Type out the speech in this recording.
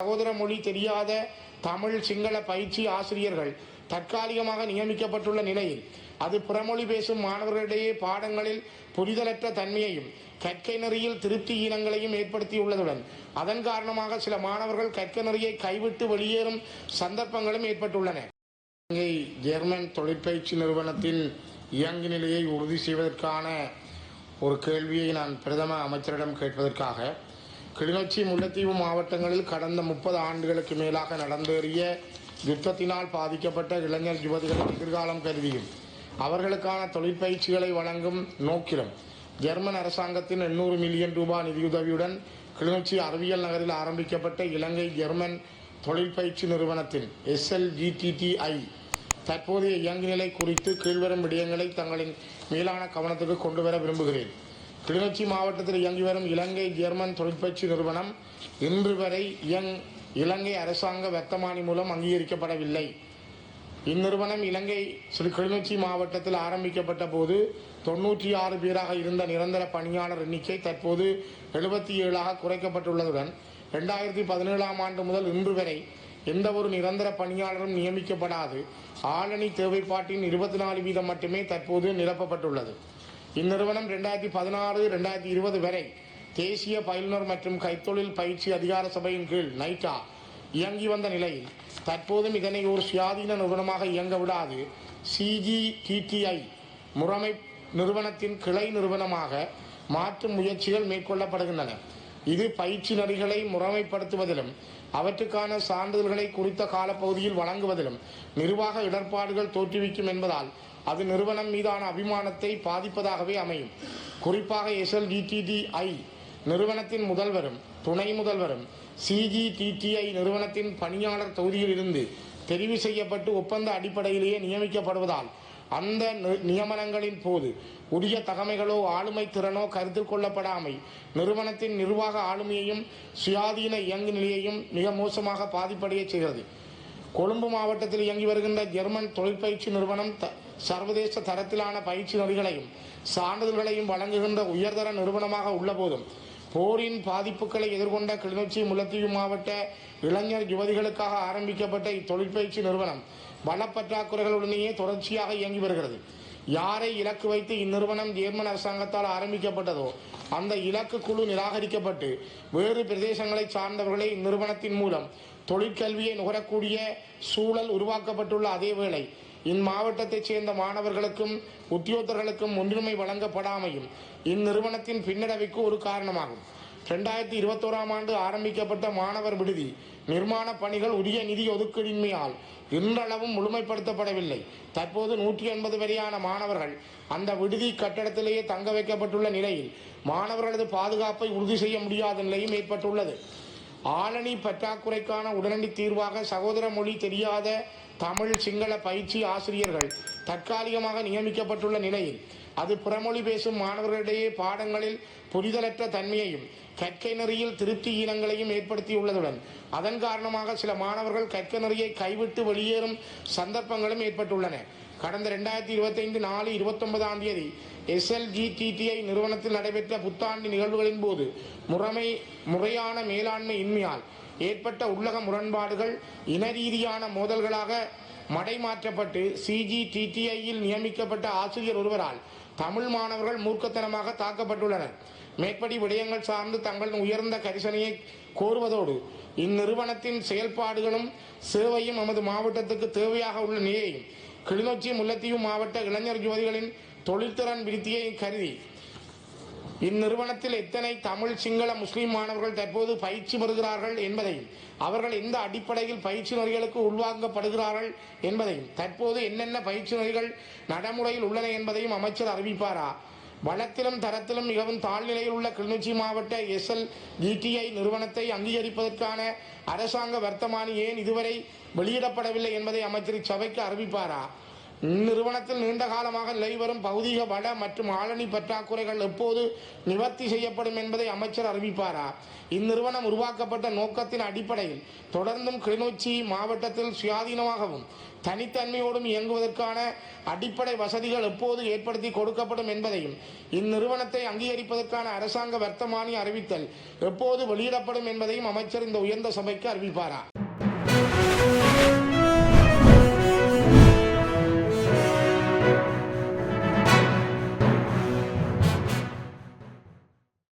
சகோதர மொழி தெரியாத தமிழ் சிங்கள பயிற்சி ஆசிரியர்கள் தற்காலிகமாக நியமிக்கப்பட்டுள்ள நிலையில் அது பிறமொழி பேசும் மாணவர்களிடையே பாடங்களில் புரிதலற்ற தன்மையையும் கற்கை நெறியில் திருப்தி ஈனங்களையும் ஏற்படுத்தியுள்ளதுடன் அதன் காரணமாக சில மாணவர்கள் கற்கை நெறியை கைவிட்டு வெளியேறும் சந்தர்ப்பங்களும் ஏற்பட்டுள்ளன. இலங்கை ஜெர்மன் தொழிற்பயிற்சி நிறுவனத்தின் இயங்கு நிலையை உறுதி செய்வதற்கான ஒரு கேள்வியை நான் பிரதம அமைச்சரிடம் கேட்பதற்காக கிளிநொச்சி முல்லைத்தீவு மாவட்டங்களில் கடந்த முப்பது ஆண்டுகளுக்கு மேலாக நடந்தேறிய யுத்தத்தினால் பாதிக்கப்பட்ட இளைஞர் யுவதிகளின் எதிர்காலம் கருதியும். அவர்களுக்கான தொழிற்பயிற்சிகளை வழங்கும் நோக்கிலும் ஜெர்மன் அரசாங்கத்தின் எண்ணூறு மில்லியன் ரூபாய் நிதியுதவியுடன் கிளிநொச்சி அறிவியல் நகரில் ஆரம்பிக்கப்பட்ட இலங்கை ஜெர்மன் தொழிற்பயிற்சி நிறுவனத்தின் எஸ்எல்ஜிடிடிஐ தற்போதைய இயங்குநிலை குறித்து கீழ்வரும் விடயங்களை தங்களின் மேலான கவனத்துக்கு கொண்டு வர விரும்புகிறேன். கிளிநொச்சி மாவட்டத்தில் இயங்கி வரும் இலங்கை ஜெர்மன் தொழிற்பயிற்சி நிறுவனம் இன்று வரை இயங் இலங்கை அரசாங்க வர்த்தமானி மூலம் அங்கீகரிக்கப்படவில்லை. இந்நிறுவனம் இலங்கை கிளிநொச்சி மாவட்டத்தில் ஆரம்பிக்கப்பட்ட போது தொன்னூற்றி ஆறு பேராக இருந்த நிரந்தர பணியாளர் எண்ணிக்கை தற்போது எழுபத்தி ஏழாக குறைக்கப்பட்டுள்ளதுடன் ரெண்டாயிரத்தி பதினேழாம் ஆண்டு முதல் இன்று வரை எந்த ஒரு நிரந்தர பணியாளரும் நியமிக்கப்படாது. ஆளணி தேவைப்பாட்டின் இருபத்தி நாலு வீதம் மட்டுமே தற்போது நிரப்பப்பட்டுள்ளது. இந்நிறுவனம் ரெண்டாயிரத்தி பதினாறு ரெண்டாயிரத்தி இருபது வரை தேசிய பயிலுனர் மற்றும் கைத்தொழில் பயிற்சி அதிகார சபையின் கீழ் நைட்டா இயங்கி வந்த நிலையில் தற்போதும் இதனை ஒரு சுயாதீன நிறுவனமாக இயங்க விடாது. சிஜிடிடிஐ முறைமை நிறுவனத்தின் கிளை நிறுவனமாக மாற்றும் முயற்சிகள் மேற்கொள்ளப்படுகின்றன. இது பயிற்சி நெறிகளை முறைமைப்படுத்துவதிலும் அவற்றுக்கான சான்றிதழ்களை குறித்த காலப்பகுதியில் வழங்குவதிலும் நிர்வாக இடர்பாடுகள் தோற்றுவிக்கும் என்பதால் அது நிறுவனம் மீதான அபிமானத்தை பாதிப்பதாகவே அமையும். குறிப்பாக எஸ்எல்டிடிடிஐ நிறுவனத்தின் முதல்வரும் துணை முதல்வரும் சிஜிடிடிஐ நிறுவனத்தின் பணியாளர் தொகுதியில் இருந்து தெரிவு செய்யப்பட்டு ஒப்பந்த அடிப்படையிலேயே நியமிக்கப்படுவதால் அந்த நியமனங்களின் போது உரிய தகமைகளோ ஆளுமை திறனோ கருத்தில் கொள்ளப்படாமை. நிறுவனத்தின் நிர்வாக ஆளுமையையும் சுயாதீன இயங்கு நிலையையும் மிக மோசமாக பாதிப்படைய செய்கிறது. கொழும்பு மாவட்டத்தில் இயங்கி வருகின்ற ஜெர்மன் தொழிற்பயிற்சி நிறுவனம் த- சர்வதேச தரத்திலான பயிற்சி நெறிகளையும் சான்றிதழ்களையும் வழங்குகின்ற உயர்தர நிறுவனமாக உள்ளபோதும் போரின் பாதிப்புகளை எதிர்கொண்ட கிளிநொச்சி முல்லத்தீவு மாவட்ட இளைஞர் யுவதிகளுக்காக ஆரம்பிக்கப்பட்ட இத்தொழிற்பயிற்சி நிறுவனம் வளப்பற்றாக்குறைகளுடனேயே தொடர்ச்சியாக இயங்கி வருகிறது. யாரை இலக்கு வைத்து இந்நிறுவனம் ஜெர்மன் அரசாங்கத்தால் ஆரம்பிக்கப்பட்டதோ அந்த இலக்கு குழு நிராகரிக்கப்பட்டு வேறு பிரதேசங்களை சார்ந்தவர்களை இந்நிறுவனத்தின் மூலம் தொழிற்கல்வியை நுகரக்கூடிய சூழல் உருவாக்கப்பட்டுள்ள அதேவேளை இம்மாவட்டத்தைச் சேர்ந்த மாணவர்களுக்கும் உத்தியோகர்களுக்கும் முன்னுரிமை வழங்கப்படாமையும் இந்நிறுவனத்தின் பின்னடைவுக்கு ஒரு காரணமாகும். ரெண்டாயிரத்தி இருபத்தோராம் ஆண்டு ஆரம்பிக்கப்பட்ட மாணவர் விடுதி நிர்மாண பணிகள் உரிய நிதி ஒதுக்கீடின்மையால் இன்றளவும் முழுமைப்படுத்தப்படவில்லை. தற்போது நூற்றி எண்பது வரையான மாணவர்கள் அந்த விடுதி கட்டடத்திலேயே தங்க வைக்கப்பட்டுள்ள நிலையில் மாணவர்களது பாதுகாப்பை உறுதி செய்ய முடியாத நிலையும் ஏற்பட்டுள்ளது. ஆளணி பற்றாக்குறைக்கான உடனடி தீர்வாக சகோதர மொழி தெரியாத தமிழ் சிங்கள பயிற்சி ஆசிரியர்கள் தற்காலிகமாக நியமிக்கப்பட்டுள்ள நிலையில் அது பிறமொழி பேசும் மாணவர்களிடையே பாடங்களில் புரிதலற்ற தன்மையையும் கற்கை நெறியில் திருப்தி ஈனங்களையும் ஏற்படுத்தியுள்ளதுடன் அதன் காரணமாக சில மாணவர்கள் கற்கை நெறியை கைவிட்டு வெளியேறும் சந்தர்ப்பங்களும் ஏற்பட்டுள்ளன. கடந்த ரெண்டாயிரத்தி இருபத்தைந்து நாலு இருபத்தொன்பதாம் தேதி எஸ்எல்ஜிடிடிஐ நிறுவனத்தில் நடைபெற்ற புத்தாண்டு நிகழ்வுகளின் போது முறைமை முறையான மேலாண்மை இன்மையால் ஏற்பட்ட உள்ளக முரண்பாடுகள் இனரீதியான மோதல்களாக மடைமாற்றப்பட்டு சிஜிடிடிஐயில் நியமிக்கப்பட்ட ஆசிரியர் ஒருவரால் தமிழ் மாணவர்கள் மூர்க்கத்தனமாக தாக்கப்பட்டுள்ளனர். மேற்படி விடயங்கள் சார்ந்து தங்கள் உயர்ந்த கரிசனையை கோருவதோடு இந்நிறுவனத்தின் செயல்பாடுகளும் சேவையும் நமது மாவட்டத்துக்கு தேவையாக உள்ள நிலையையும் கிளிநொச்சி முல்லைத்தீவு மாவட்ட இளைஞர் யுவதிகளின் தொழில்திறன் விருத்தியை கருதி இந்நிறுவனத்தில் எத்தனை தமிழ் சிங்கள முஸ்லீம் மாணவர்கள் தற்போது பயிற்சி பெறுகிறார்கள் என்பதையும் அவர்கள் எந்த அடிப்படையில் பயிற்சி நெறிகளுக்கு உள்வாங்கப்படுகிறார்கள் என்பதையும் தற்போது என்னென்ன பயிற்சி நெறிகள் நடைமுறையில் உள்ளன என்பதையும் அமைச்சர் அறிவிப்பாரா? வளத்திலும் தரத்திலும் மிகவும் தாழ்நிலையில் உள்ள கிளிநொச்சி மாவட்ட எஸ்எல் ஜிடிஐ நிறுவனத்தை அங்கீகரிப்பதற்கான அரசாங்க வர்த்தமானி ஏன் இதுவரை வெளியிடப்படவில்லை என்பதை அமைச்சர் சபைக்கு அறிவிப்பாரா? இந்நிறுவனத்தில் நீண்ட காலமாக நெலைவரும் பௌதிக வட வள மற்றும் ஆளணி பற்றாக்குறைகள் எப்போது நிவர்த்தி செய்யப்படும் என்பதை அமைச்சர் அறிவிப்பாரா? இந்நிறுவனம் உருவாக்கப்பட்ட நோக்கத்தின் அடிப்படையில் தொடர்ந்தும் கிளிநொச்சி மாவட்டத்தில் சுயாதீனமாகவும் தனித்தன்மையோடும் இயங்குவதற்கான அடிப்படை வசதிகள் எப்போது ஏற்படுத்தி கொடுக்கப்படும் என்பதையும் இந்நிறுவனத்தை அங்கீகரிப்பதற்கான அரசாங்க வர்த்தமானி அறிவித்தல் எப்போது வெளியிடப்படும் என்பதையும் அமைச்சர் இந்த உயர்ந்த சபைக்கு அறிவிப்பாரா?